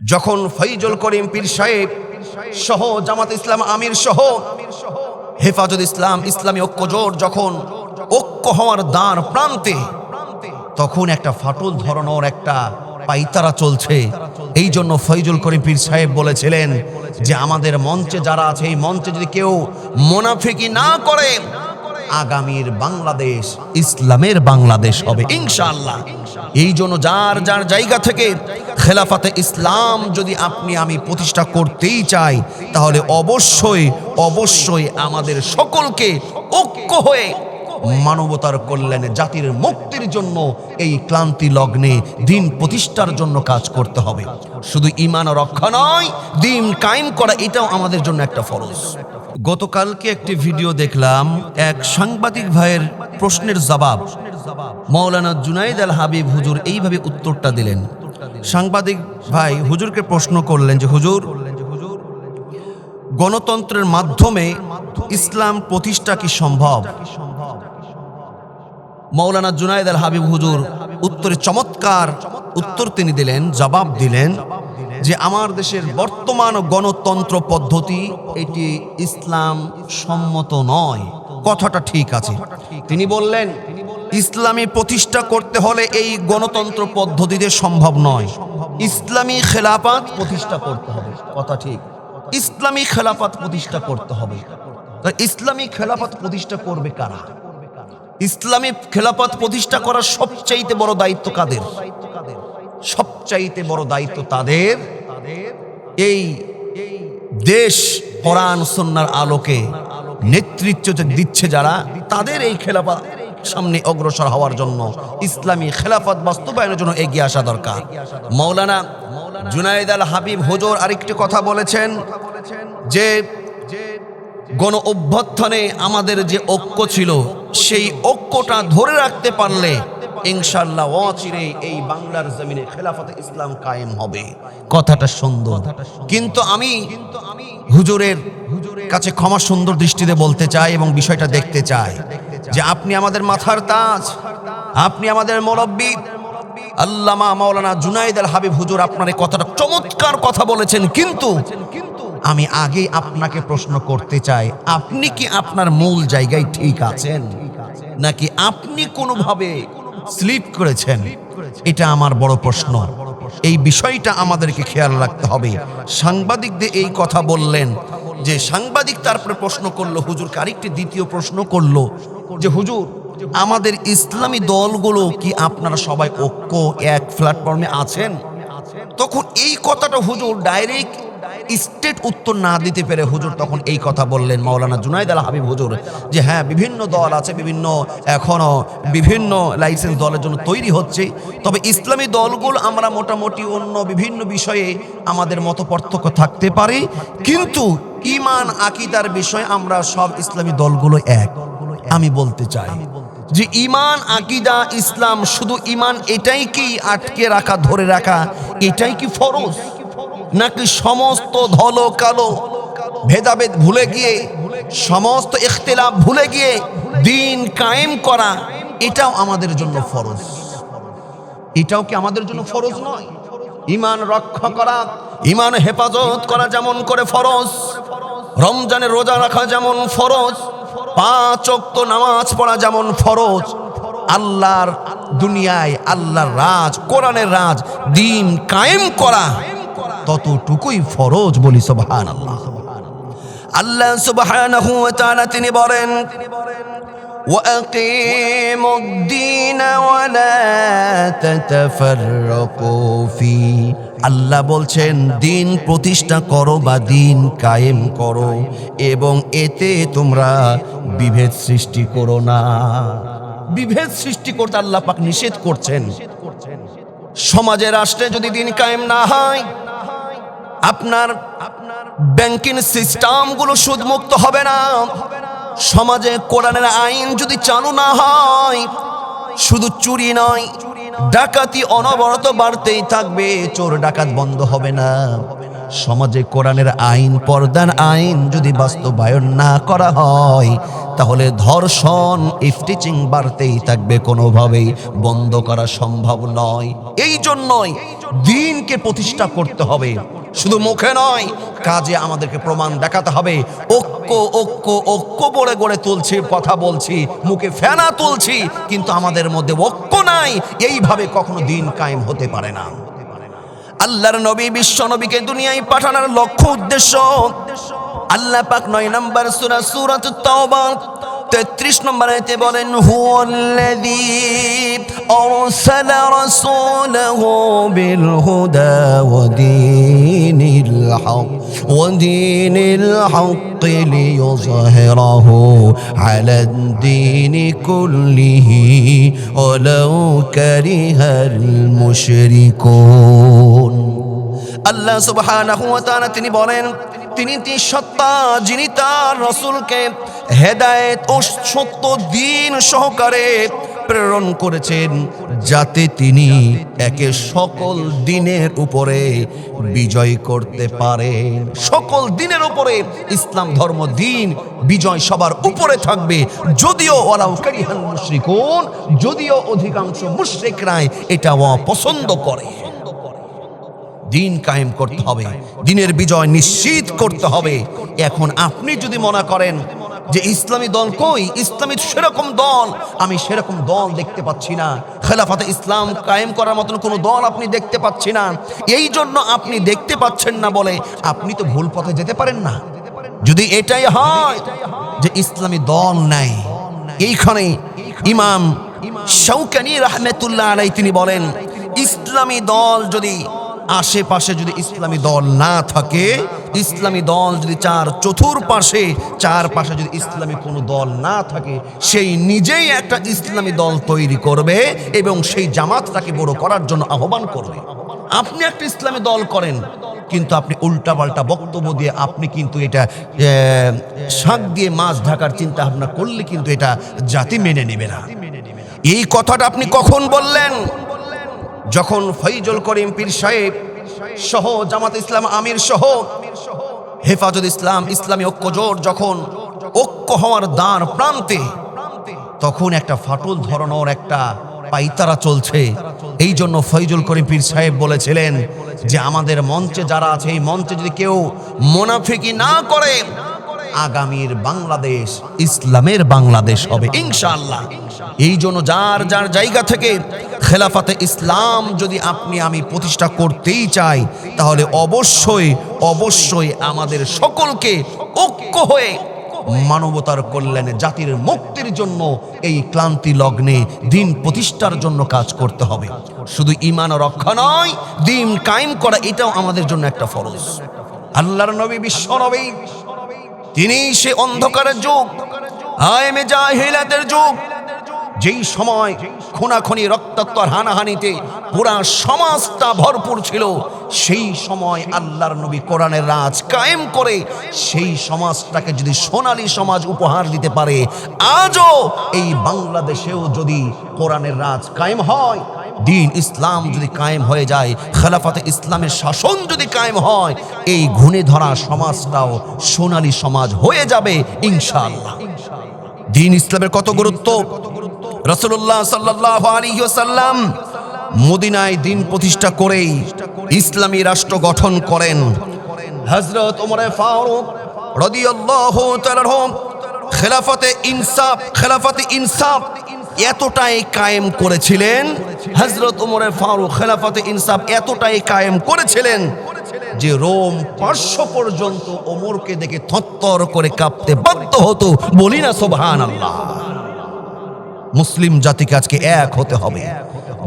যখন ফৈজুল করিম পীর সাহেব সহ জামাত ইসলাম আমির সহ হেফাজত ইসলাম, ইসলামী ঐক্য জোট যখন ঐক্য হওয়ার দ্বার প্রান্তে তখন একটা ফাটল ধরনের একটা পাইতারা চলছে। এই জন্য ফৈজুল করিম পীর সাহেব বলেছিলেন যে আমাদের মঞ্চে যারা আছে, এই মঞ্চে যদি কেউ মোনাফিকি না করে আগামীর বাংলাদেশ, ইসলামের বাংলাদেশ হবে। ইনশাআল্লাহ। এই জন্য যার যার জায়গা থেকে খেলাফাতে ইসলাম যদি আপনি আমি প্রতিষ্ঠা করতেই চাই, তাহলে অবশ্যই অবশ্যই আমাদের সকলকে ঐক্য হয়ে মানবতার কল্যাণে, জাতির মুক্তির জন্য এই ক্লান্তি লগ্নে দিন প্রতিষ্ঠার জন্য কাজ করতে হবে। শুধু ইমান রক্ষা নয়, দিন কায়েম করা, এটাও আমাদের জন্য একটা ফরজ। গতকালকে একটি ভিডিও দেখলাম, এক সাংবাদিক ভাইয়ের প্রশ্নের জবাব। মৌলানা জুনাইদ আল হাবিব হুজুর এইভাবে উত্তরটা দিলেন। সাংবাদিক ভাই হুজুরকে প্রশ্ন করলেন যে, হুজুর, গণতন্ত্রের মাধ্যমে ইসলাম প্রতিষ্ঠা কি সম্ভব? মৌলানা জুনাইদ আল হাবিব হুজুর উত্তরে চমৎকার উত্তর তিনি দিলেন, জবাব দিলেন যে আমার দেশের বর্তমান গণতন্ত্র পদ্ধতি, এটি ইসলাম সম্মত নয়। কথাটা ঠিক আছে। তিনি বললেন, ইসলামী প্রতিষ্ঠা করতে হলে এই গণতন্ত্র পদ্ধতিতে সম্ভব নয়। ইসলামী খেলাপাত প্রতিষ্ঠা করতে হবে। কথা ঠিক। ইসলামী খেলাপাত প্রতিষ্ঠা করতে হবে। ইসলামী খেলাপাত প্রতিষ্ঠা করবে কারা? ইসলামী খেলাপাত প্রতিষ্ঠা করার সবচাইতে বড় দায়িত্ব কাদের? সবচাইতে বড় দায়িত্ব তাদের, এই দেশ কোরআন সন্ন্যার আলোকে নেতৃত্ব দিচ্ছে যারা, তাদের এই খেলাফত সামনে অগ্রসর হওয়ার জন্য ইসলামী খেলাফত বাস্তবায়নের জন্য এগিয়ে আসা দরকার। মৌলানা জুনাইদ আল হাবিব হুজুর আরেকটি কথা বলেছেন যে গণ অভ্যর্থনে আমাদের যে ঐক্য ছিল, সেই ঐক্যটা ধরে রাখতে পারলে ইনশাল্লাহ অচিরে এই বাংলার জমিনে খেলাফত ইসলাম কায়েম হবে। কথাটা সুন্দর। কিন্তু আমি হুজুরের কাছে ক্ষমা সুন্দর দৃষ্টিতে বলতে চাই এবং বিষয়টা দেখতে চাই যে আপনি আমাদের মাথার তাজ আপনি আমাদের মুরব্বী। আল্লামা মাওলানা জুনাইদ আল হাবিব হুজুর আপনার এই কথাটা চমৎকার কথা বলেছেন কিন্তু আমি আগে আপনাকে প্রশ্ন করতে চাই, আপনি কি আপনার মূল জায়গায় ঠিক আছেন? নাকি আপনি কোনোভাবে স্লিপ করেছেন? এটা আমার বড় প্রশ্ন। এই বিষয়টা আমাদেরকে খেয়াল রাখতে হবে। সাংবাদিকদের এই কথা বললেন যে সাংবাদিক তারপরে প্রশ্ন করল, হুজুর আরেকটি দ্বিতীয় প্রশ্ন করল যে, হুজুর, আমাদের ইসলামী দলগুলো কি আপনারা সবাই ঐক্য, এক প্ল্যাটফর্মে আছেন? তখন এই কথাটা হুজুর ডাইরেক্ট স্টেট উত্তর না দিতে পেরে হুজুর তখন এই কথা বললেন মাওলানা জুনাইদ আল হাবিব হুজুর, যে হ্যাঁ বিভিন্ন দল আছে, বিভিন্ন এখনও বিভিন্ন লাইসেন্স দলের জন্য তৈরি হচ্ছে। তবে ইসলামী দলগুলো আমরা মোটামুটি অন্য বিভিন্ন বিষয়ে আমাদের মত পার্থক্য থাকতে পারে। কিন্তু ইমান আকিদার বিষয়ে আমরা সব ইসলামী দলগুলো এক। আমি বলতে চাই যে ইমান আকিদা, ইসলাম শুধু ইমান এটাই কি আটকে রাখা, ধরে রাখা, এটাই কি ফরজ? নাকি সমস্ত ধলো কালো? ভেদাভেদ ভুলে গিয়ে, সমস্ত ইখতিলাফ ভুলে গিয়ে দিন কায়েম করা, এটাও আমাদের জন্য ফরজ। এটাও কি আমাদের জন্য ফরজ নয়? ইমান রক্ষা করা ইমান হেফাজত করা যেমন করে ফরজ রমজানের রোজা রাখা যেমন ফরজ, পাঁচ অক্ত নামাজ পড়া যেমন ফরজ, আল্লাহর দুনিয়ায় আল্লাহর রাজ, কোরআনের রাজ, দিন কায়েম করা ততটুকুই ফরজ বলি সুবহান আল্লাহ আল্লাহ সুবহানাহু ওয়া তাআলা তিনি বলেন وأقيموا الدين ولا تتفرقوا فيه আল্লাহ বলছেন দিন প্রতিষ্ঠা করো বা দিন কায়েম করো এবং এতে তোমরা বিভেদ সৃষ্টি করো না বিভেদ সৃষ্টি করতে আল্লাহ পাক নিষেধ করছেন সমাজে রাষ্ট্রে যদি দিন কায়েম না হয় আপনার আপনার ব্যাংকিং সিস্টেমগুলো সুদমুক্ত হবে না। সমাজে কোরআনের আইন যদি চালু না হয়, শুধু চুরি নয়, ডাকাতি অনবরত বাড়তেই থাকবে, চোর ডাকাত বন্ধ হবে না। সমাজে কোরআনের আইন, পর্দার আইন যদি বাস্তবায়ন না করা হয়, তাহলে ধর্ষণ, ইফটিচিং বাড়তেই থাকবে কোনোভাবেই, বন্ধ করা সম্ভব নয়। এই জন্যই দিনকে প্রতিষ্ঠা করতে হবে। শুধু মুখে নয়, কাজে আমাদেরকে প্রমাণ দেখাতে হবে। ঐক্য ঐক্য ঐক্য বলে গড়ে তুলছি, কথা বলছি, মুখে ফেনা তুলছি, কিন্তু আমাদের মধ্যে ঐক্য নাই, এইভাবে কখনো দিন কায়েম হতে পারে না। আল্লাহর নবী, বিশ্ব নবীকে দুনিয়ায় পাঠানোর লক্ষ্য উদ্দেশ্য। আল্লাহ পাক নয় নম্বর সূরা সূরাত তাওবা, তেত্রিশ নম্বর আয়তে বলেন, হুয়াল্লাযী আরসালা রাসূলাহু বিল হুদা ওয়া ওয়া দীনিল হক লিইয়ুযহিরাহু আলাদ দীনি কুল্লিহি ওয়ালাউ কারিহাল মুশরিকুন আল্লাহ সুবহানাহু ওয়া তাআলা তিনি বলেন, তিনি তিনি সত্তা যিনি তার রসুলকে হেদায়েত ও সত্য দিন সহকারে প্রেরণ করেছেন, যাতে তিনি একে সকল দিনের উপরে বিজয় করতে পারে। সকল দিনের উপরে ইসলাম ধর্ম দিন বিজয় সবার উপরে থাকবে। যদিও ওরাও কারিহান মুশরিকুন, যদিও অধিকাংশ মুশরিকরাই এটা অপছন্দ করে। দিন কায়েম করতে হবে, দিনের বিজয় নিশ্চিত করতে হবে। এখন আপনি যদি মনে করেন যে ইসলামী দল কই? ইসলামী সেরকম দল। আমি সেরকম দল দেখতে পাচ্ছি না। খেলাফাতে ইসলাম কায়েম করার মতন কোনো দল আপনি দেখতে পাচ্ছি না। এই জন্য আপনি দেখতে পাচ্ছেন না বলে আপনি তো ভুল পথে যেতে পারেন না। যদি এটাই হয় যে ইসলামী দল নাই, এইখানে ইমাম শৌকানি রহমেতুল্লাহ আলাই তিনি বলেন, ইসলামী দল যদি আশেপাশে যদি ইসলামী দল না থাকে, ইসলামী দল যদি চার চতুর্পাশে চার পাশে যদি ইসলামী কোনো দল না থাকে, সেই নিজেই একটা ইসলামী দল তৈরি করবে এবং সেই জামাতটাকে বড় করার জন্য আহ্বান করবে। আপনি একটা ইসলামী দল করেন, কিন্তু আপনি উল্টাপাল্টা বক্তব্য দিয়ে আপনি কিন্তু এটা শাক দিয়ে মাছ ঢাকার চিন্তা ভাবনা করলে কিন্তু এটা জাতি মেনে নেবে না। এই কথাটা আপনি কখন বললেন? যখন ফৈজুল করিম পীর সাহেব সহ জামাত ইসলাম আমির সহ হেফাজত ইসলাম, ইসলামী ঐক্য জোট যখন ঐক্য হওয়ার দ্বার প্রান্তে তখন একটা ফাটল ধরনের একটা পাইতারা চলছে। এই জন্য ফৈজুল করিম পীর সাহেব বলেছিলেন যে আমাদের মঞ্চে যারা আছে, এই মঞ্চে যদি কেউ মোনাফিকি না করে আগামীর বাংলাদেশ, ইসলামের বাংলাদেশ হবে। ইনশাআল্লাহ। এই জন্য যার যার জায়গা থেকে খেলাফাতে ইসলাম যদি আপনি আমি প্রতিষ্ঠা করতেই চাই, তাহলে অবশ্যই অবশ্যই আমাদের সকলকে ঐক্য হয়ে মানবতার কল্যাণে, জাতির মুক্তির জন্য এই ক্লান্তি লগ্নে দিন প্রতিষ্ঠার জন্য কাজ করতে হবে। শুধু ইমান রক্ষা নয়, দিন কায়েম করা এটাও আমাদের জন্য একটা ফরজ। আল্লাহর নবী বিশ্ব নবী তিনি সে অন্ধকারের যুগ আয়েমে জাহিলাতের যুগ, যেই সময় খুনাখুনি রক্তাক্ত হানাহানিতে পুরা সমাজটা ভরপুর ছিল, সেই সময় আল্লাহর নবী কোরআনের রাজ কায়েম করে সেই সমাজটাকে যদি সোনালী সমাজ উপহার দিতে পারে, আজও এই বাংলাদেশেও যদি কোরআনের রাজ কায়েম হয় দিন ইসলাম যদি কায়েম হয়ে যায়, খেলাফাতে ইসলামের শাসন যদি কায়েম হয়, এই ঘুণে ধরা সমাজটাও সোনালী সমাজ হয়ে যাবে, ইনশাআল্লাহ। দিন ইসলামের কত গুরুত্ব? রসুল্লাহ সাল্লাহ আলিহাল্লাম মদিনায় দিন প্রতিষ্ঠা করেই ইসলামী রাষ্ট্র গঠন করেন। হজরত ওমরে ফারুক রদিয়াল্লাহু তাআলার খেলাফতে ইনসাফ খেলাফতে ইনসাফ এতটাই কায়েম করেছিলেন। হজরত ওমরে ফারুক খেলাফতে ইনসাফ এতটাই কায়েম করেছিলেন যে রোম পার্শ্ব পর্যন্ত ওমরকে দেখে থত্তর করে কাঁপতে বাধ্য হতো। বলি না সোবহান আল্লাহ মুসলিম জাতিকে আজকে এক হতে হবে।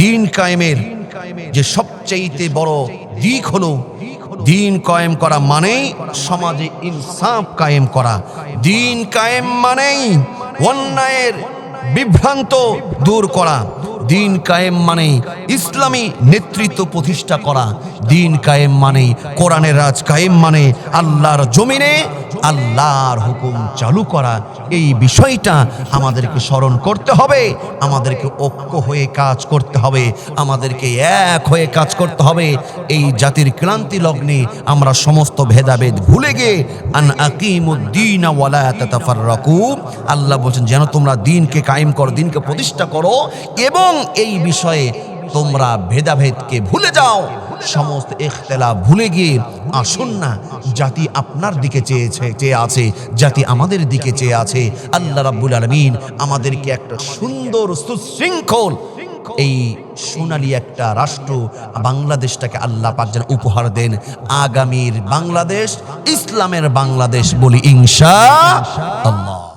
দিন কায়েমের যে সবচেয়ে বড় দিক হলো, দিন কায়েম করা মানেই সমাজে ইনসাফ কায়েম করা। দিন কায়েম মানেই অন্যায়ের বিভ্রান্ত দূর করা। দিন কায়েম মানে ইসলামী নেতৃত্ব প্রতিষ্ঠা করা। দিন কায়েম মানে কোরআনের রাজ কায়েম মানে আল্লাহর জমিনে আল্লাহর হুকুম চালু করা, এই বিষয়টা আমাদেরকে স্মরণ করতে হবে, আমাদেরকে ঐক্য হয়ে কাজ করতে হবে, আমাদেরকে এক হয়ে কাজ করতে হবে। এই জাতির ক্লান্তি লগ্নে আমরা সমস্ত ভেদাভেদ ভুলে গিয়ে আল্লাহ বলছেন, যেন তোমরা দিনকে কায়েম করো, দিনকে প্রতিষ্ঠা করো এবং এই বিষয়ে তোমরা ভেদাভেদকে ভুলে যাও। সমস্ত ইখতলা ভুলে গিয়ে আসুন না। জাতি আপনার দিকে চেয়েছে, চেয়ে আছে, জাতি আমাদের দিকে চেয়ে আছে। আল্লাহ রাব্বুল আলমিন আমাদেরকে একটা সুন্দর সুশৃঙ্খল এই সোনালী একটা রাষ্ট্র বাংলাদেশটাকে আল্লাহ পাক যেন উপহার দেন। আগামীর বাংলাদেশ, ইসলামের বাংলাদেশ বলি ইনশা আল্লাহ।